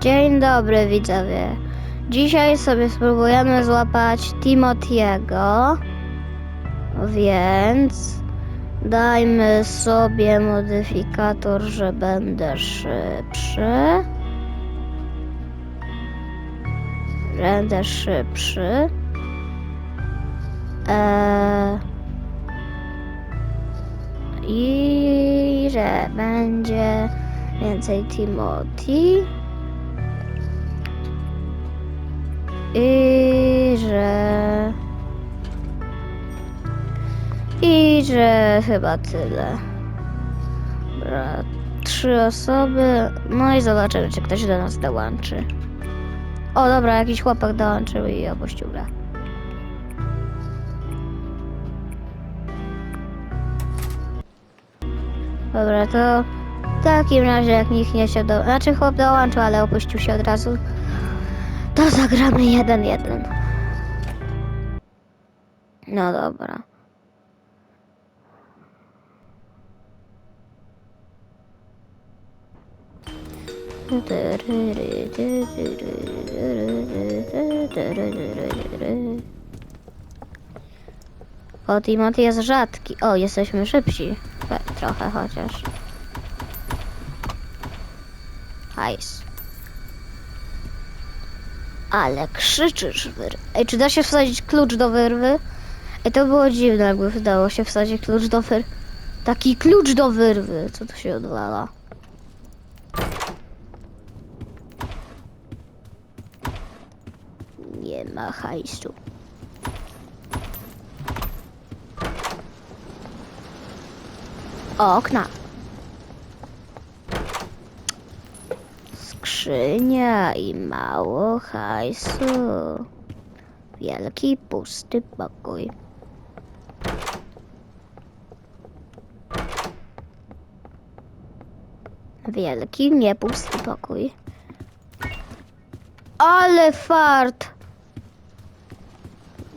Dzień dobry widzowie. Dzisiaj sobie spróbujemy złapać Timotiego. Więc dajmy sobie modyfikator, że będę szybszy. Będę szybszy. Eee, I że będzie więcej Timothy. I że. I że chyba tyle. Dobra, trzy osoby. No i zobaczymy, czy ktoś do nas dołączy. O, dobra, jakiś chłopak dołączył i opuścił grę. Dobra, to w takim razie jak nikt nie się do... Znaczy chłop dołączył, ale opuścił się od razu. To zagramy jeden jeden. No dobra. O, Timothy jest rzadki. O, jesteśmy szybsi. Trochę chociaż. Hajs. Ale krzyczysz, wyr... Ej, czy da się wsadzić klucz do wyrwy? Ej, to było dziwne, jakby wydało się wsadzić klucz do wyrwy. Taki klucz do wyrwy. Co tu się odwala? Nie ma hajsu. Okna. Skrzynia i mało hajsu. Wielki pusty pokój. Wielki, nie pusty pokój. Ale fart!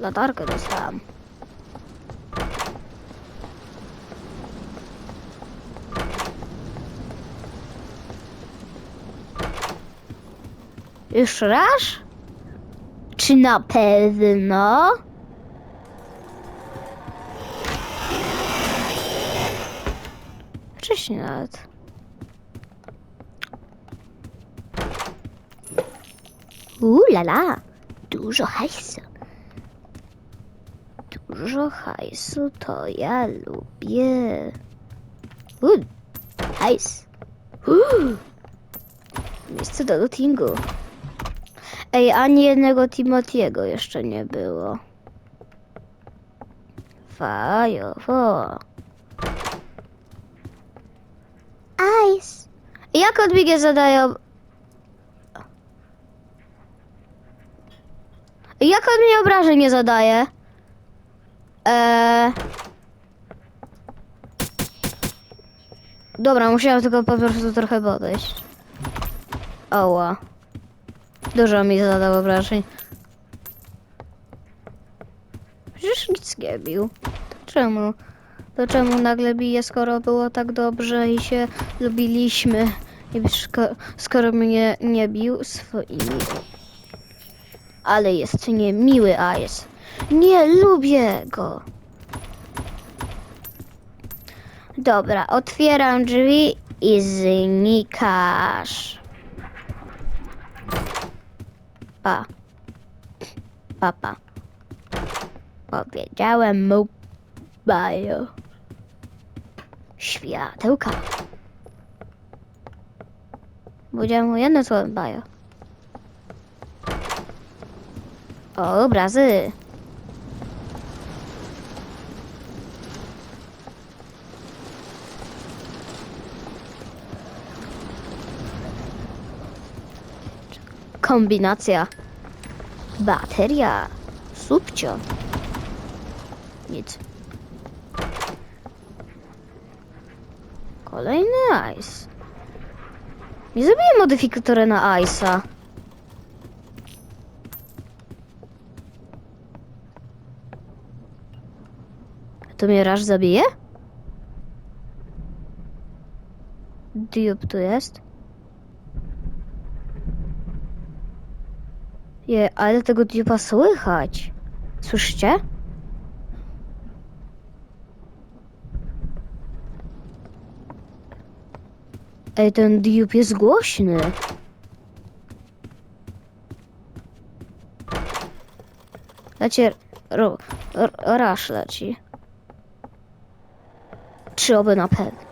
Latarkę dostałam. Już raz? Czy na pewno? Wcześniej nawet. Uuu, la la. Dużo hajsu. Dużo hajsu to ja lubię. Uuu, hajs. Uuu. Miejsce do lootingu. Ej, ani jednego Timotiego jeszcze nie było. Fajowo. Ice. Jak odbiegę zadają... Jak on mi obrażeń nie zadaje? Eee... Dobra, musiałam tylko po prostu trochę podejść. Oła. Dużo mi zadał obrażeń. Przecież nic nie bił. To czemu? To czemu nagle bije, skoro było tak dobrze i się lubiliśmy? I szko- skoro mnie nie bił swoimi. Ale jest niemiły Ice. Nie lubię go. Dobra, otwieram drzwi i znikasz. Pa. Papa. Powiedziałem mu bajo. Światełka. Powiedziałem mu jedno słowo bajo. Obrazy. Kombinacja. Bateria. Subcio. Nic. Kolejny ice. Nie zrobiłem modyfikatora na ice'a. To mnie raż zabije? Diop tu jest? Je, ale tego dupa słychać. Słyszycie? Ej, ten dup jest głośny. Lecie, ro, r, rasz leci. Czy oby na pewno?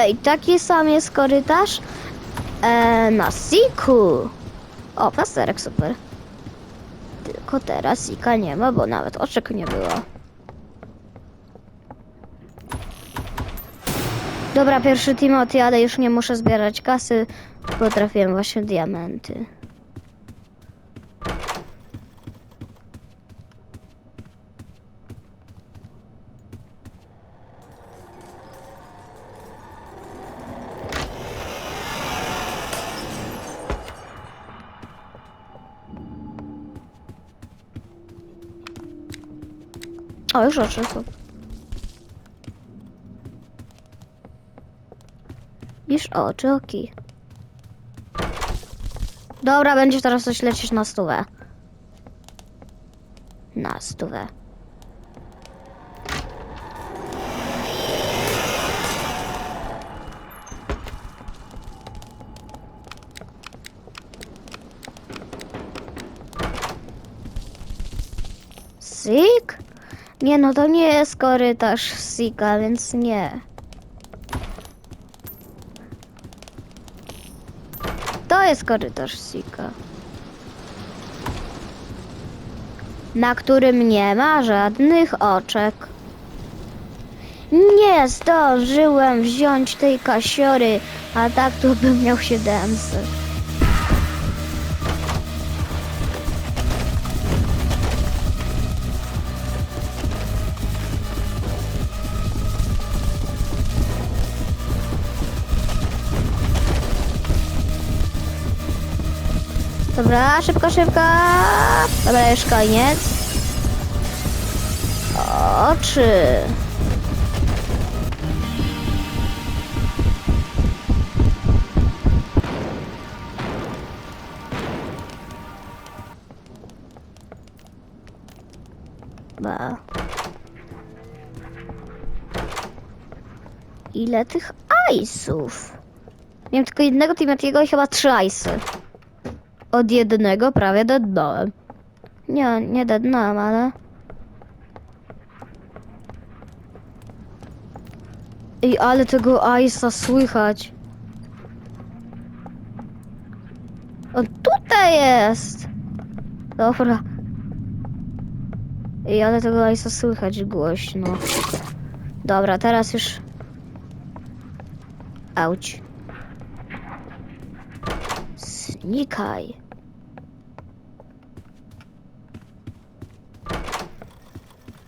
Ej, taki sam jest korytarz e, na Siku. O, plasterek, super. Tylko teraz Sika nie ma, bo nawet oczek nie było. Dobra, pierwszy Timothy, ale już nie muszę zbierać kasy, bo trafiłem właśnie diamenty. O, już oczy są. Już oczy, oki. Dobra, będziesz teraz coś lecieć na stówę. Na stówę. Nie no, to nie jest korytarz Sika, więc nie. To jest korytarz Sika. Na którym nie ma żadnych oczek. Nie zdążyłem wziąć tej kasiory, a tak to bym miał 700. Dobra, szybko, szybko. Dobra, już koniec. Oczy. Ba. Ile tych ajsów? Miałem tylko jednego Timothy'ego i chyba trzy ajsy. Od jednego prawie dednąłem. Nie, nie dednąłem, ale... Ej, ale tego Aisa słychać. On tutaj jest! Dobra. Ej, ale tego Aisa słychać głośno. Dobra, teraz już... Auć. Znikaj.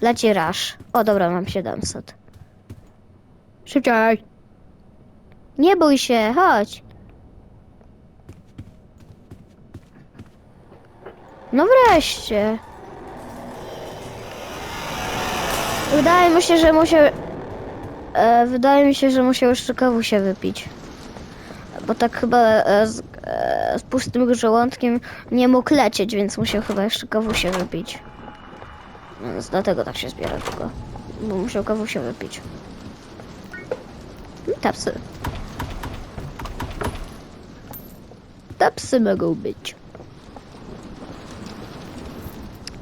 Leci rasz. O dobra, mam 700. Szybciej. Nie bój się, chodź. No wreszcie. Wydaje mi się, że musiał... E, wydaje mi się, że musiał jeszcze kawusie wypić. Bo tak chyba e, z, e, z pustym żołądkiem nie mógł lecieć, więc musiał chyba jeszcze kawusie wypić. Więc dlatego tak się zbiera tylko. Bo musiał kawusie wypić. I Te psy. Te psy mogą być.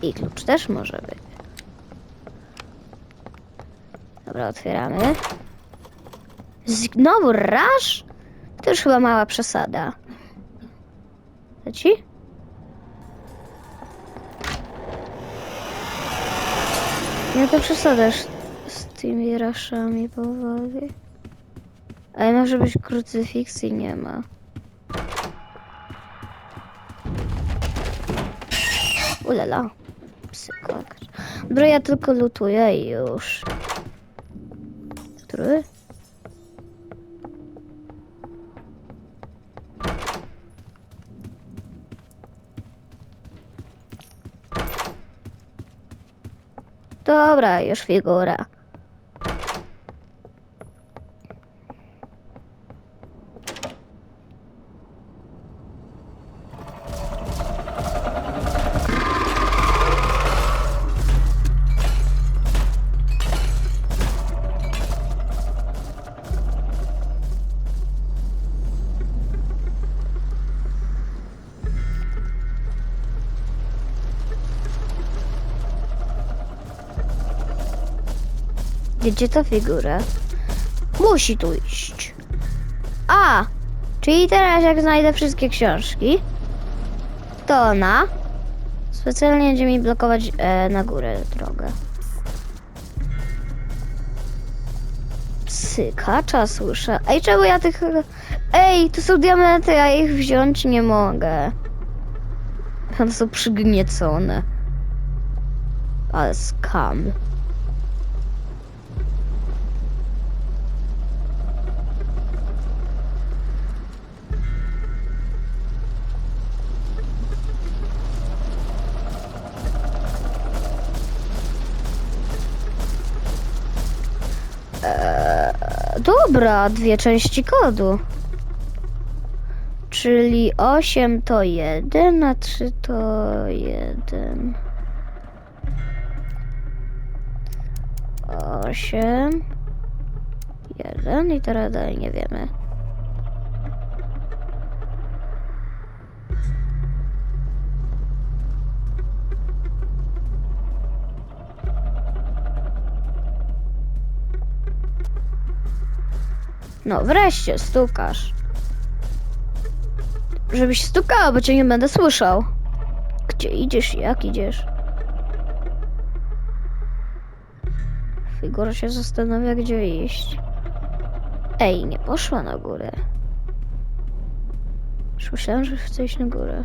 I klucz też może być. Dobra, otwieramy. Znowu raż? To już chyba mała przesada. Leci? Ja to przesadasz z tymi raszami powoli. Ale może być krucyfiks nie ma. Ulala. Psykolog. Dobra, ja tylko lutuję i już. Który? Dobra, już figura. Gdzie ta figura? Musi tu iść. A! Czyli teraz jak znajdę wszystkie książki, to ona specjalnie będzie mi blokować e, na górę drogę. Sykacza słyszę. Ej, czemu ja tych... Ej, to są diamenty, ja ich wziąć nie mogę. One są przygniecone. Ale skam. Dobra, dwie części kodu. Czyli 8 to 1, a 3 to 1. 8 1 i teraz dalej nie wiemy. No wreszcie stukasz. Żebyś stukała, bo cię nie będę słyszał. Gdzie idziesz i jak idziesz? Figura się zastanawia, gdzie iść. Ej, nie poszła na górę. Już że chce iść na górę.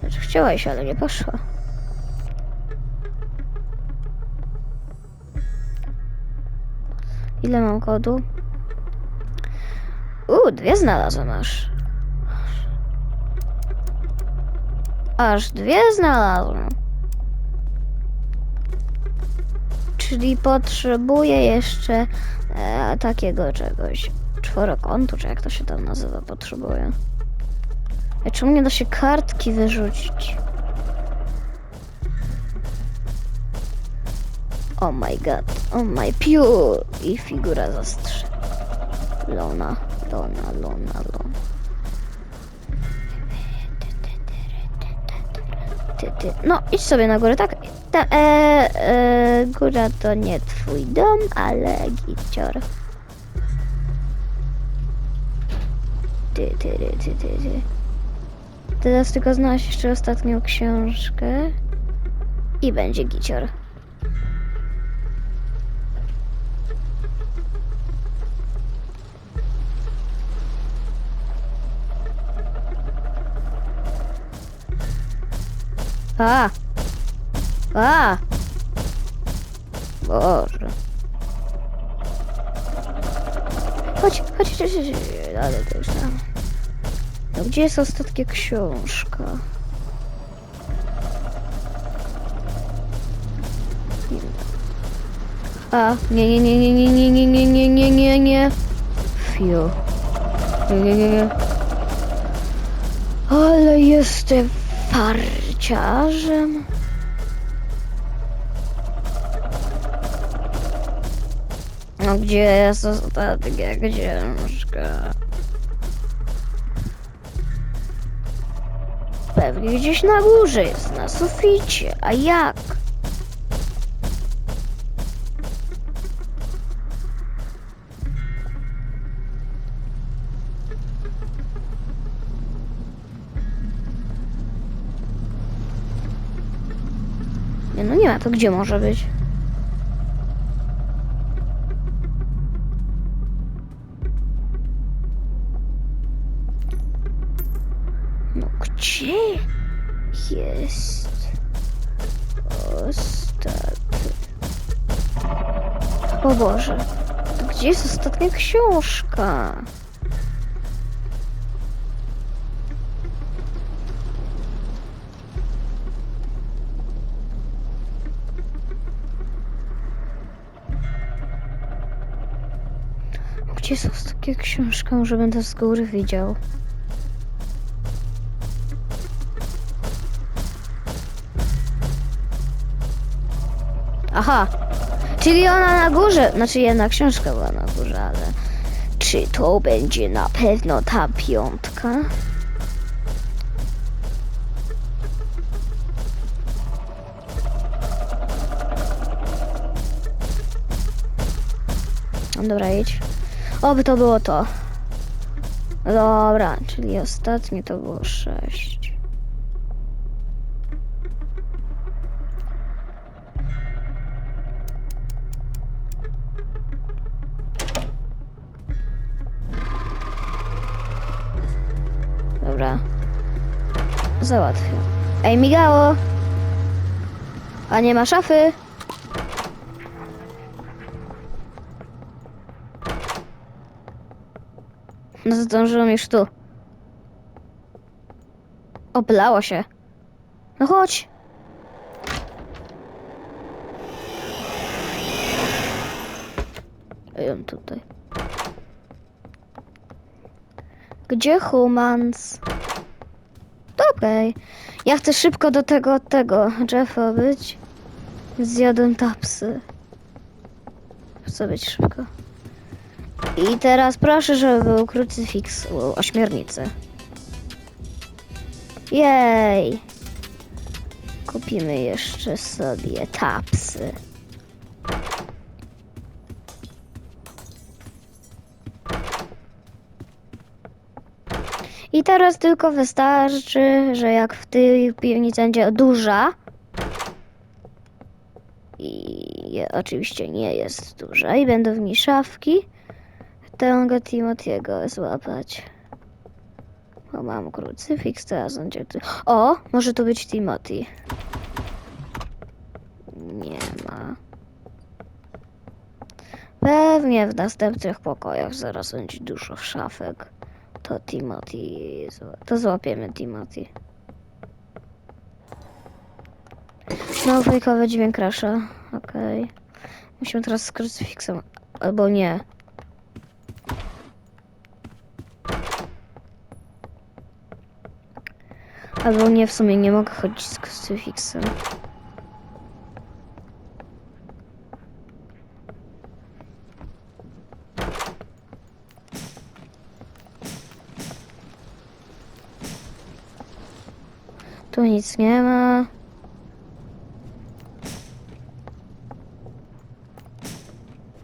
Znaczy chciałaś, ale nie poszła. Ile mam kodu? Uuu, dwie znalazłem aż. Aż dwie znalazłem. Czyli potrzebuję jeszcze e, takiego czegoś. Czworokątu, czy jak to się tam nazywa, potrzebuję. A czemu nie da się kartki wyrzucić? Oh my god, oh my piu! I figura zastrze. Lona, lona, lona. No, idź sobie na górę, tak? Ta, e, e, góra to nie twój dom, ale gicior. Ty, ty, ty, ty, ty, ty. Teraz tylko znaleźć jeszcze ostatnią książkę. I będzie gicior. A! A! Boże. Chodź, chodź, chodź, chodź, ale to już tam. No gdzie jest ostatnia książka? A, nie, nie, nie, nie, nie, nie, nie, nie, nie, nie, nie. Fiu. Nie, nie, nie, nie. Ale jestem farciarzem. No gdzie jest ostatnia książka? Pewnie gdzieś na górze jest, na suficie. A jak? to gdzie może być? No gdzie jest ostatni? O Boże, gdzie jest ostatnia książka? Gdzie jest ostatnia książka? Może będę z góry widział. Aha, czyli ona na górze, znaczy jedna książka była na górze, ale czy to będzie na pewno ta piątka? No Dobra, jedź. Oby to było to. Dobra, czyli ostatnie to było sześć. Dobra. Załatwię. Ej, migało! A nie ma szafy? No zdążyłam już tu. Oblało się. No chodź. Jem tutaj. Gdzie humans? Okej. Ja chcę szybko do tego, tego Jeffa być. Zjadłem tapsy. Chcę być szybko. I teraz proszę, żeby był krucyfiks u ośmiornicy. Jej! Kupimy jeszcze sobie tapsy. I teraz tylko wystarczy, że jak w tej piwnicy będzie duża, i oczywiście nie jest duża, i będą w niej szafki, to mogę Timotiego złapać. Bo mam krucyfiks, teraz będzie tu. O, może to być Timothy. Nie ma. Pewnie w następnych pokojach zaraz będzie dużo szafek. To Timothy. To złapiemy Timothy. No, fejkowy dźwięk rasza. Okej. Musimy teraz z krucyfiksem. Albo nie. Albo nie, w sumie nie mogę chodzić z krucyfiksem. Tu nic nie ma.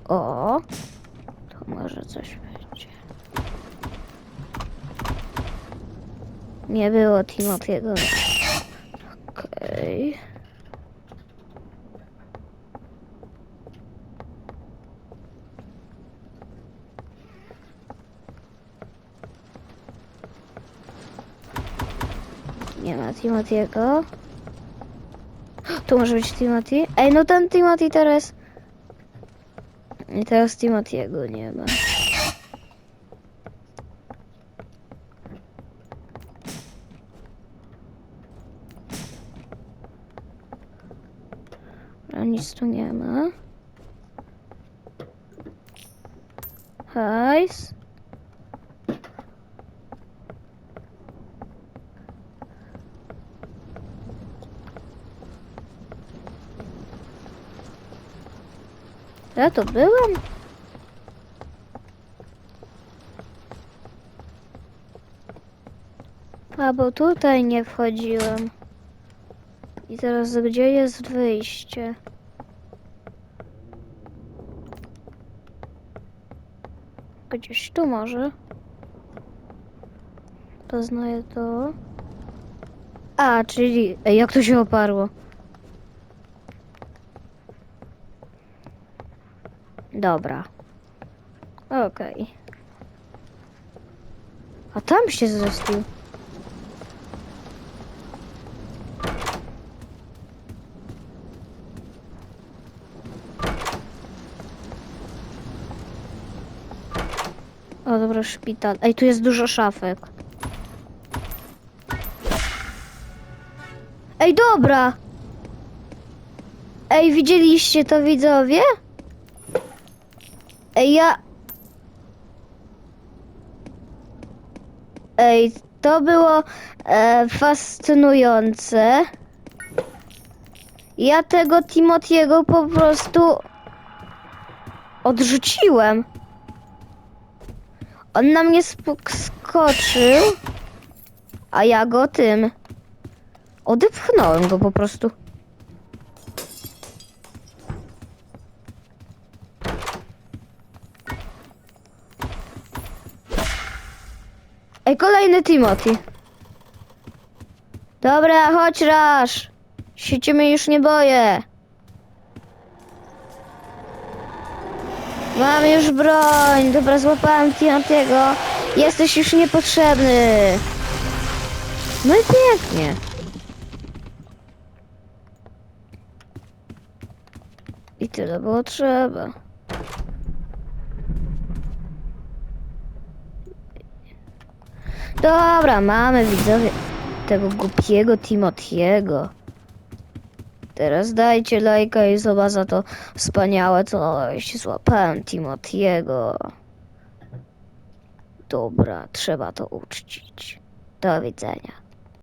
O, to może coś będzie. Nie było Timotiego. Okej. Nie ma Timotiego. Tu może być Timothy. Ej, no ten Timothy teraz... I teraz Timotiego nie ma. A nic tu nie ma. Hajs. Ja to byłem? A bo tutaj nie wchodziłem. Teraz gdzie jest wyjście? Gdzieś tu może. Poznaję to. A, czyli... Jak to się oparło? Dobra. Okej. A tam się zrespił. O, dobra, szpital. Ej, tu jest dużo szafek. Ej, dobra! Ej, widzieliście to widzowie? Ej, ja... Ej, to było e, fascynujące. Ja tego Timotiego po prostu odrzuciłem. On na mnie skoczył, a ja go tym. Odepchnąłem go po prostu. Ej, kolejny Timothy. Dobra, chodź Rasz. Się ciebie już nie boję. Mam już broń. Dobra, złapałem Timothy'ego. Jesteś już niepotrzebny. No i pięknie. I tyle było trzeba. Dobra, mamy widzowie tego głupiego Timotiego. Teraz dajcie lajka i zobacz za to wspaniałe coś. Złapałem Timotiego. Dobra, trzeba to uczcić. Do widzenia.